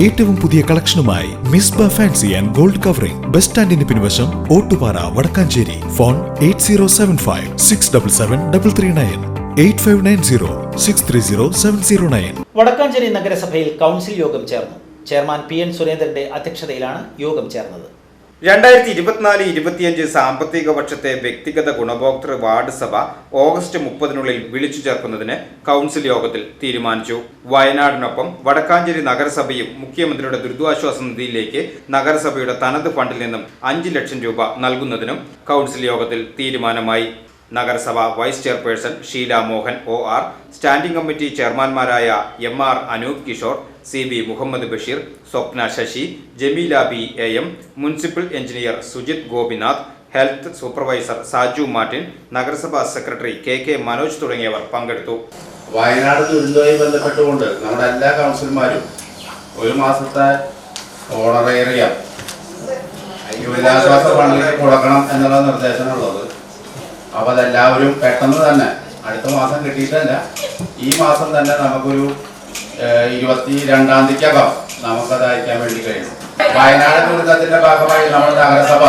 ഏറ്റവും പുതിയ കളക്ഷനുമായി Misba fancy and gold covering. Bus സ്റ്റാൻഡിന് പിൻവശം Ottupara Vadakkanchery. Phone eight zero seven five six double seven double three nine. Eight five nine zero six three zero seven zero nine. Vadakkanchery നഗരസഭയിൽ council യോഗം ചേർന്നു. Chairman P N സുരേന്ദ്രന്റെ അധ്യക്ഷതയിലാണ് യോഗം ചേർന്നത്. രണ്ടായിരത്തി ഇരുപത്തിനാല് ഇരുപത്തിയഞ്ച് സാമ്പത്തിക വർഷത്തെ വ്യക്തിഗത ഗുണഭോക്തൃ വാർഡ് സഭ ഓഗസ്റ്റ് മുപ്പതിനുള്ളിൽ വിളിച്ചു ചേർക്കുന്നതിന് കൗൺസിൽ യോഗത്തിൽ തീരുമാനിച്ചു. വയനാടിനൊപ്പം വടക്കാഞ്ചേരി നഗരസഭയും മുഖ്യമന്ത്രിയുടെ ദുരിതാശ്വാസ നിധിയിലേക്ക് നഗരസഭയുടെ തനത് ഫണ്ടിൽ നിന്നും അഞ്ച് ലക്ഷം രൂപ നൽകുന്നതിനും കൗൺസിൽ യോഗത്തിൽ തീരുമാനമായി. നഗരസഭ vice chairperson Sheela Mohan O R standing committee ചെയർമാൻമാരായ M R Anoop Kishore C B Muhammad Basheer Swapna Sasi Jameela B A M municipal engineer Sujith Gopinath health supervisor Saju Martin നഗരസഭാ secretary K K Manoj തുടങ്ങിയവർ പങ്കെടുത്തു. വയനാട് ദുരന്തവുമായി ബന്ധപ്പെട്ടുകൊണ്ട് നമ്മുടെ എല്ലാ കൗൺസിലർമാരും ഒരു മാസത്തെ ഓണറേറിയ ദുരിതാശ്വാസ ഫണ്ടിലേക്ക് കൊടുക്കണം എന്നുള്ള നിർദ്ദേശമുള്ളത് അപ്പോൾ അതെല്ലാവരും പെട്ടെന്ന് തന്നെ അടുത്ത മാസം കിട്ടിയിട്ടല്ല ഈ മാസം തന്നെ നമുക്കൊരു ഇരുപത്തി രണ്ടാം തീയതിക്കകം നമുക്കത് അയക്കാൻ വേണ്ടി കഴിയും. വയനാട് ദുരിതത്തിന്റെ ഭാഗമായി നമ്മുടെ നഗരസഭ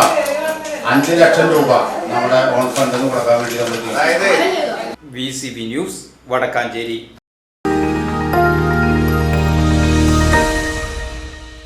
അഞ്ച് ലക്ഷം രൂപ നമ്മുടെ ഓൺ ഫണ്ടിൽ നിന്ന് കൊടുക്കാൻ വേണ്ടി നമ്മൾ അതായത് V C B news Vadakkanchery.